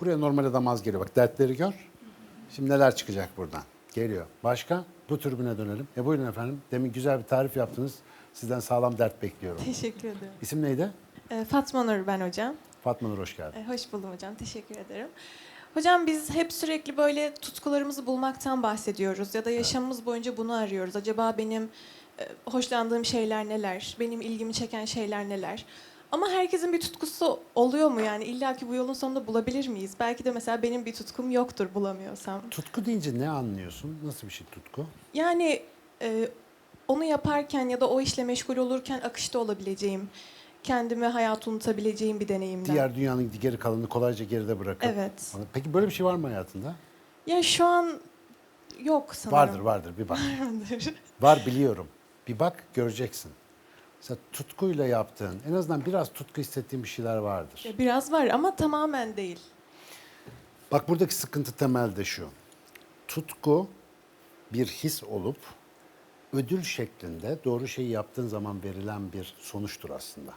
Buraya normal adam az geliyor. Bak dertleri gör. Şimdi neler çıkacak buradan? Geliyor. Başka? Bu türbüne dönelim. E buyurun efendim. Demin güzel bir tarif yaptınız. Sizden sağlam dert bekliyorum. Teşekkür ederim. İsim neydi? Ee, Fatma Nur ben hocam. Fatma Nur hoş geldin. Ee, hoş buldum hocam. Teşekkür ederim. Hocam biz hep sürekli böyle tutkularımızı bulmaktan bahsediyoruz ya da yaşamımız boyunca bunu arıyoruz. Acaba benim e, hoşlandığım şeyler neler? Benim ilgimi çeken şeyler neler? Ama herkesin bir tutkusu oluyor mu yani? İlla ki bu yolun sonunda bulabilir miyiz? Belki de mesela benim bir tutkum yoktur bulamıyorsam. Tutku deyince ne anlıyorsun? Nasıl bir şey tutku? Yani e, onu yaparken ya da o işle meşgul olurken akışta olabileceğim, kendimi hayatı unutabileceğim bir deneyimden. Diğer dünyanın geri kalanını kolayca geride bırakıp. Evet. Peki böyle bir şey var mı hayatında? Ya şu an yok sanırım. Vardır vardır bir bak. Vardır. Var biliyorum. Bir bak göreceksin. Mesela tutkuyla yaptığın, en azından biraz tutku hissettiğin bir şeyler vardır. Ya Biraz var ama tamamen değil. Bak buradaki sıkıntı temelde şu. Tutku bir his olup ödül şeklinde doğru şeyi yaptığın zaman verilen bir sonuçtur aslında.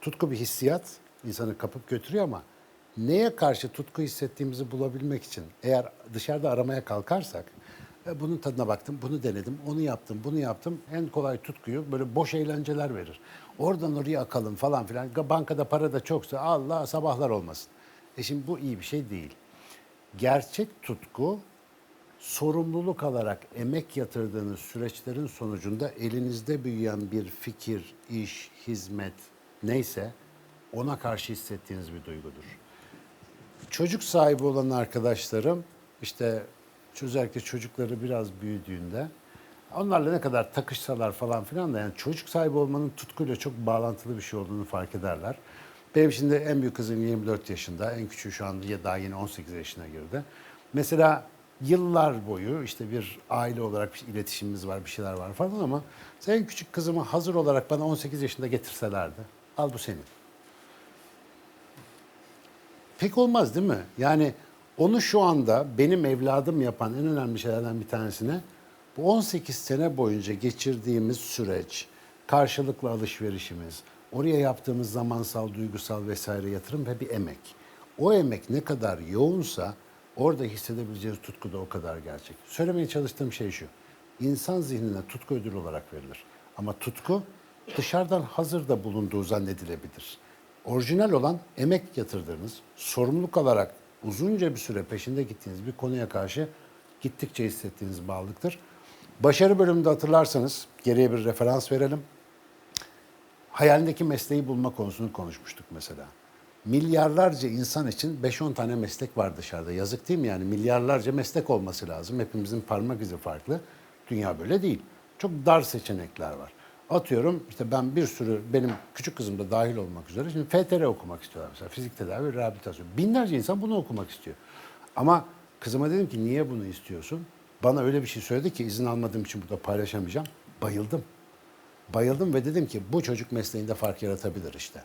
Tutku bir hissiyat, insanı kapıp götürüyor ama neye karşı tutku hissettiğimizi bulabilmek için eğer dışarıda aramaya kalkarsak "E, bunun tadına baktım, bunu denedim, onu yaptım, bunu yaptım. En kolay tutkuyu böyle boş eğlenceler verir. Oradan oraya akalım falan filan. Bankada para da çoksa Allah sabahlar olmasın. E şimdi bu iyi bir şey değil. Gerçek tutku sorumluluk alarak emek yatırdığınız süreçlerin sonucunda elinizde büyüyen bir fikir, iş, hizmet neyse ona karşı hissettiğiniz bir duygudur. Çocuk sahibi olan arkadaşlarım işte özellikle çocukları biraz büyüdüğünde onlarla ne kadar takışsalar falan filan da yani çocuk sahibi olmanın tutkuyla çok bağlantılı bir şey olduğunu fark ederler. Benim şimdi en büyük kızım 24 yaşında, en küçüğü şu anda ya daha yeni 18 yaşına girdi. Mesela yıllar boyu işte bir aile olarak bir iletişimimiz var, bir şeyler var falan ama en küçük kızımı hazır olarak bana 18 yaşında getirselerdi, al bu senin. Pek olmaz değil mi? Yani onu şu anda benim evladım yapan en önemli şeylerden bir tanesine bu 18 sene boyunca geçirdiğimiz süreç, karşılıklı alışverişimiz, oraya yaptığımız zamansal, duygusal vesaire yatırım ve bir emek. O emek ne kadar yoğunsa orada hissedebileceğiniz tutku da o kadar gerçek. Söylemeye çalıştığım şey şu. İnsan zihnine tutku ödül olarak verilir. Ama tutku dışarıdan hazırda bulunduğu zannedilebilir. Orijinal olan emek yatırdığınız, sorumluluk alarak uzunca bir süre peşinde gittiğiniz bir konuya karşı gittikçe hissettiğiniz bağlılıktır. Başarı bölümünde hatırlarsanız geriye bir referans verelim. Hayalindeki mesleği bulma konusunu konuşmuştuk mesela. Milyarlarca insan için 5-10 tane meslek var dışarıda. Yazık değil mi yani? Milyarlarca meslek olması lazım. Hepimizin parmak izi farklı. Dünya böyle değil. Çok dar seçenekler var. Atıyorum işte ben bir sürü benim küçük kızım da dahil olmak üzere şimdi FTR okumak istiyorlar mesela fizik tedavi rehabilitasyon. Binlerce insan bunu okumak istiyor. Ama kızıma dedim ki niye bunu istiyorsun? Bana öyle bir şey söyledi ki izin almadığım için burada paylaşamayacağım. Bayıldım. Bayıldım ve dedim ki bu çocuk mesleğinde fark yaratabilir işte.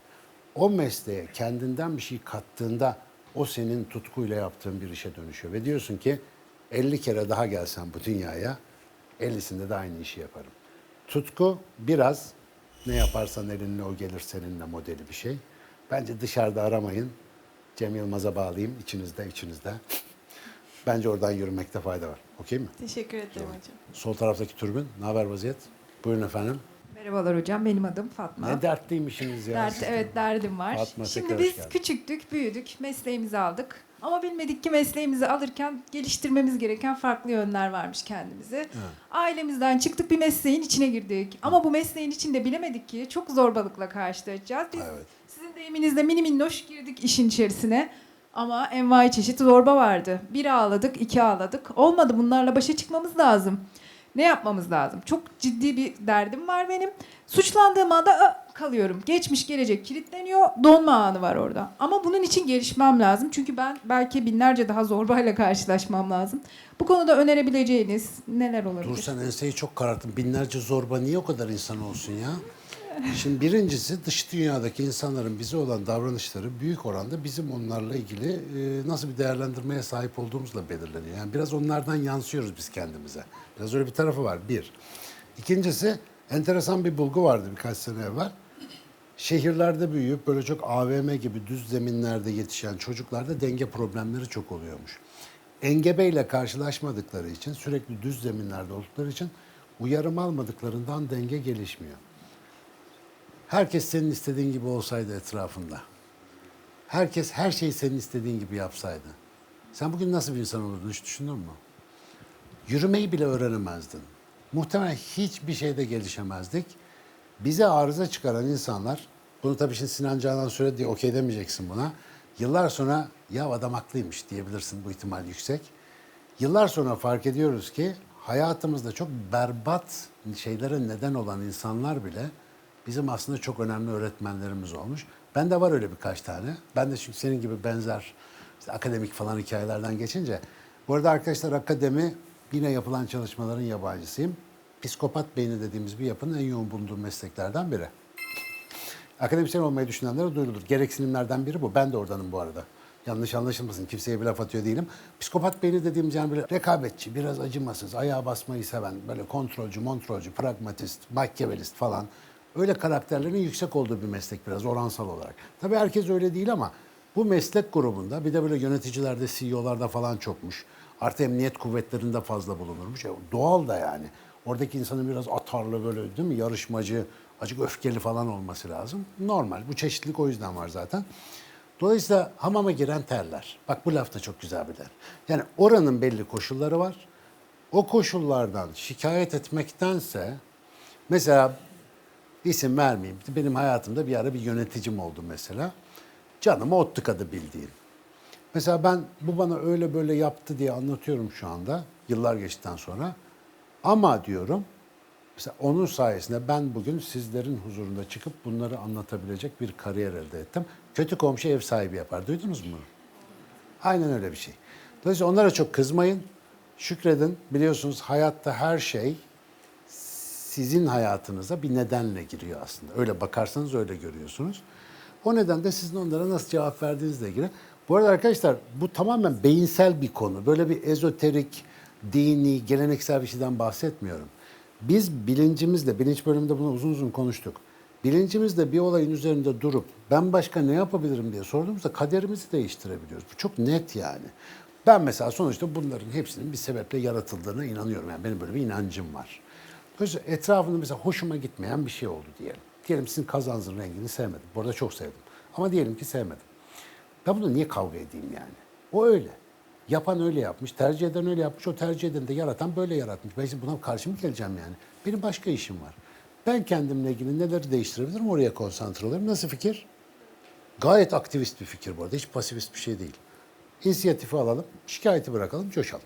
O mesleğe kendinden bir şey kattığında o senin tutkuyla yaptığın bir işe dönüşüyor. Ve diyorsun ki 50 kere daha gelsem bu dünyaya 50'sinde de aynı işi yaparım. Tutku biraz ne yaparsan elinle o gelir seninle modeli bir şey. Bence dışarıda aramayın. Cem Yılmaz'a bağlayayım içinizde içinizde. Bence oradan yürümekte fayda var. Okey mi? Teşekkür ederim hocam. Sol taraftaki türbün. Ne haber vaziyet? Buyurun efendim. Merhabalar hocam, benim adım Fatma. Ne dertliymişsiniz ya. Dert, evet derdim var. Fatma, tekrar Şimdi hoş biz geldin. küçüktük, büyüdük, mesleğimizi aldık. Ama bilmedik ki mesleğimizi alırken geliştirmemiz gereken farklı yönler varmış kendimizi. Ailemizden çıktık bir mesleğin içine girdik. Ama bu mesleğin içinde bilemedik ki çok zorbalıkla karşılaşacağız. Biz Evet. sizin deyiminizde mini minnoş girdik işin içerisine. Ama envai çeşit zorba vardı. Bir ağladık, iki ağladık. Olmadı bunlarla başa çıkmamız lazım. Ne yapmamız lazım? Çok ciddi bir derdim var benim. Suçlandığım anda! Kalıyorum. Geçmiş gelecek kilitleniyor. Donma anı var orada. Ama bunun için gelişmem lazım. Çünkü ben belki binlerce daha zorbayla karşılaşmam lazım. Bu konuda önerebileceğiniz neler olabilir? Dur sen enseyi çok kararttın. Binlerce zorba niye o kadar insan olsun ya? Şimdi birincisi dış dünyadaki insanların bize olan davranışları büyük oranda bizim onlarla ilgili e, nasıl bir değerlendirmeye sahip olduğumuzla belirleniyor. Yani biraz onlardan yansıyoruz biz kendimize. Biraz öyle bir tarafı var bir. İkincisi enteresan bir bulgu vardı birkaç sene evvel. Şehirlerde büyüyüp böyle çok AVM gibi düz zeminlerde yetişen çocuklarda denge problemleri çok oluyormuş. Engebeyle karşılaşmadıkları için sürekli düz zeminlerde oldukları için uyarım almadıklarından denge gelişmiyor. Herkes senin istediğin gibi olsaydı etrafında. Herkes her şeyi senin istediğin gibi yapsaydı. Sen bugün nasıl bir insan olurdun hiç düşündün mü? Yürümeyi bile öğrenemezdin. Muhtemelen hiçbir şeyde gelişemezdik. Bize arıza çıkaran insanlar, bunu tabii şimdi Sinan Canan söyledi diye okey demeyeceksin buna. Yıllar sonra ya adam haklıymış diyebilirsin bu ihtimal yüksek. Yıllar sonra fark ediyoruz ki hayatımızda çok berbat şeylere neden olan insanlar bile bizim aslında çok önemli öğretmenlerimiz olmuş. Bende var öyle birkaç tane. Ben de çünkü senin gibi benzer işte akademik falan hikayelerden geçince. Bu arada arkadaşlar akademi yine yapılan çalışmaların yabancısıyım. Psikopat beyni dediğimiz bir yapının en yoğun bulunduğu mesleklerden biri. Akademisyen olmayı düşünenlere duyurulur. Gereksinimlerden biri bu. Ben de oradanım bu arada. Yanlış anlaşılmasın. Kimseye bir laf atıyor değilim. Psikopat beyni dediğimiz yani böyle rekabetçi, biraz acımasız, ayağa basmayı seven, böyle kontrolcü, montrolcü, pragmatist, makyavelist falan. Öyle karakterlerin yüksek olduğu bir meslek biraz oransal olarak. Tabii herkes öyle değil ama bu meslek grubunda bir de böyle yöneticilerde, CEO'larda falan çokmuş. Artı emniyet kuvvetlerinde fazla bulunurmuş. E, doğal da yani. Oradaki insanın biraz atarlı böyle değil mi? Yarışmacı, acık öfkeli falan olması lazım. Normal. Bu çeşitlilik o yüzden var zaten. Dolayısıyla hamama giren terler. Bak bu laf da çok güzel bir laf. Yani oranın belli koşulları var. O koşullardan şikayet etmektense mesela isim vermeyeyim. Benim hayatımda bir ara bir yöneticim oldu mesela. Canıma ot tıkadı bildiğin. Mesela ben bu bana öyle böyle yaptı diye anlatıyorum şu anda yıllar geçtikten sonra. Ama diyorum mesela onun sayesinde ben bugün sizlerin huzurunda çıkıp bunları anlatabilecek bir kariyer elde ettim. Kötü komşu ev sahibi yapar. Duydunuz mu? Aynen öyle bir şey. Dolayısıyla onlara çok kızmayın. Şükredin. Biliyorsunuz hayatta her şey sizin hayatınıza bir nedenle giriyor aslında. Öyle bakarsanız öyle görüyorsunuz. O nedenle sizin onlara nasıl cevap verdiğinizle ilgili. Bu arada arkadaşlar bu tamamen beyinsel bir konu. Böyle bir ezoterik, dini, geleneksel bir şeyden bahsetmiyorum. Biz bilincimizle, bilinç bölümünde bunu uzun uzun konuştuk. Bilincimizle bir olayın üzerinde durup ben başka ne yapabilirim diye sorduğumuzda kaderimizi değiştirebiliyoruz. Bu çok net yani. Ben mesela sonuçta bunların hepsinin bir sebeple yaratıldığına inanıyorum. Yani benim böyle bir inancım var. Dolayısıyla etrafında mesela hoşuma gitmeyen bir şey oldu diyelim. Diyelim sizin kazanızın rengini sevmedim. Bu arada çok sevdim. Ama diyelim ki sevmedim. Ben bunu niye kavga edeyim yani? O öyle. Yapan öyle yapmış, tercih eden öyle yapmış, o tercih eden de yaratan böyle yaratmış. Ben şimdi buna karşı mı geleceğim yani? Benim başka işim var. Ben kendimle ilgili neleri değiştirebilirim oraya konsantre olurum. Nasıl fikir? Gayet aktivist bir fikir bu arada. Hiç pasifist bir şey değil. İnisiyatifi alalım, şikayeti bırakalım, coşalım.